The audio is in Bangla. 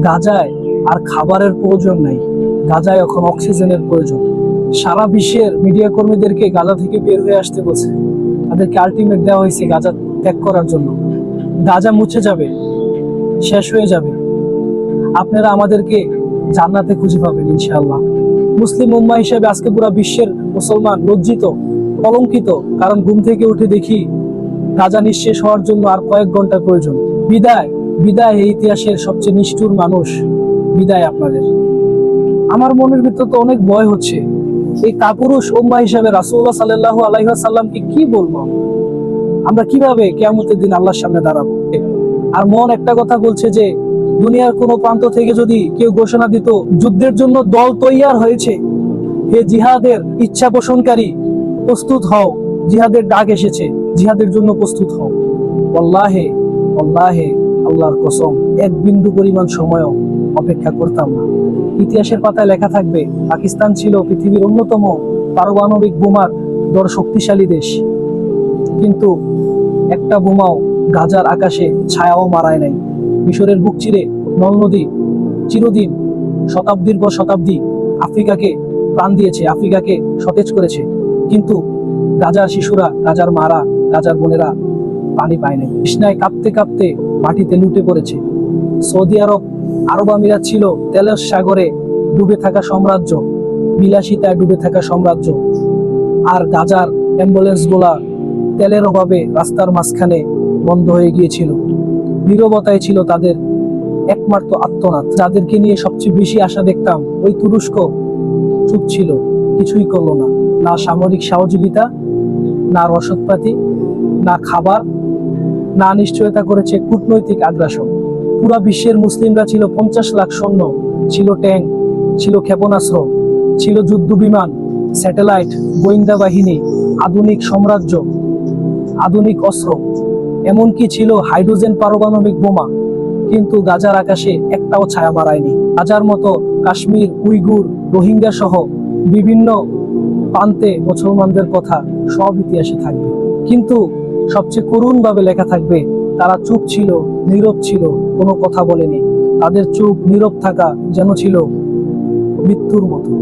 গাজায় আর খাবারের প্রয়োজন নাই। গাজায় এখন অক্সিজেনের প্রয়োজন। সারা বিশ্বের মিডিয়া কর্মীদেরকে গাজা থেকে বের হয়ে আসতে বলছে। তাদেরকে আলটিমেট দেওয়া হয়েছে গাজা ত্যাগ করার জন্য। গাজা মুছে যাবে, শেষ হয়ে যাবে। আপনারা আমাদেরকে জান্নাতে খুঁজে পাবেন, ইনশাআল্লাহ। মুসলিম উম্মা হিসেবে আজকে পুরো বিশ্বের মুসলমান লজ্জিত, কলঙ্কিত, কারণ ঘুম থেকে উঠে দেখি গাজা নিঃশেষ হওয়ার জন্য আর কয়েক ঘণ্টা প্রয়োজন। বিদায়। বিদায় এই ইতিহাসের সবচেয়ে নিষ্ঠুর মানুষ, বিদায় আপনাদের। আমার মনের ভিতর তো অনেক ভয় হচ্ছে। এই কাপুরুষ উম্মা হিসাবে রাসূলুল্লাহ সাল্লাল্লাহু আলাইহি ওয়াসাল্লামকে কি বলব? আমরা কীভাবে কিয়ামতের দিন আল্লাহর সামনে দাঁড়াবো? আর মন একটা কথা বলছে যে, দুনিয়ার কোনো প্রান্ত থেকে যদি কেউ ঘোষণা দিত, যুদ্ধের জন্য দল তৈয়ার হয়েছে, হে জিহাদের ইচ্ছা পোষণকারী, প্রস্তুত হও। জিহাদের ডাক এসেছে, জিহাদের জন্য প্রস্তুত হও। অল্লাহে অল্লাহে আল্লাহর কসম, এক বিন্দু পরিমাণ সময়ও অপেক্ষা করতাম না। ইতিহাসের পাতায় লেখা থাকবে, পাকিস্তান ছিল পৃথিবীর অন্যতম পারমাণবিক বোমার দর শক্তিশালী দেশ। কিন্তু একটা বোমাও গাজার আকাশে ছায়াও মারায় নাই। মিশরের বুক চিরে নল নদী চিরদিন শতাব্দীর পর শতাব্দী আফ্রিকাকে প্রাণ দিয়েছে, আফ্রিকাকে সতেজ করেছে। কিন্তু গাজার শিশুরা, গাজার মারা, গাজার বোনেরা পানি পায় নাই। কৃষ্ণায় কাঁপতে কাঁপতে মাটিতে লুটে পড়েছে। সৌদি আরব আরব আমিরাত ছিল তেলের সাগরে ডুবে থাকা সাম্রাজ্য, বিলাসিতায় ডুবে থাকা সাম্রাজ্য। আর গাজার অ্যাম্বুলেন্সগুলা তেলের অভাবে রাস্তার মাঝখানে বন্ধ হয়ে গিয়েছিল। নীরবতায় ছিল তাদের একমাত্র আত্মনাথ। যাদেরকে নিয়ে সবচেয়ে বেশি আশা দেখতাম, ওই তুরস্ক চুপ ছিল, কিছুই করল না। না সামরিক সহযোগিতা, না রসদপাতি, না খাবার না নিশ্চয়তা করেছে কূটনৈতিক আগ্রাসন। পুরা বিশ্বের মুসলিমরা ছিল পঞ্চাশ লাখ সৈন্য, ছিল ট্যাঙ্ক ছিল ক্ষেপণাস্ত্র, ছিল যুদ্ধ বিমান, স্যাটেলাইট, গোয়েন্দা বাহিনী, আধুনিক সাম্রাজ্য, আধুনিক অস্ত্র, এমনকি ছিল হাইড্রোজেন পারমাণবিক বোমা। কিন্তু গাজার আকাশে একটাও ছায়া মারায়নি। গাজার মতো কাশ্মীর, উইগুর, রোহিঙ্গা সহ বিভিন্ন প্রান্তে মুসলমানদের কথা সব ইতিহাসে থাকবে। কিন্তু সবচেয়ে করুণভাবে লেখা থাকবে, তারা চুপ ছিল, নীরব ছিল, কোনো কথা বলেনি। তাদের চুপ, নীরব থাকা যেন ছিল মৃত্যুর মতো।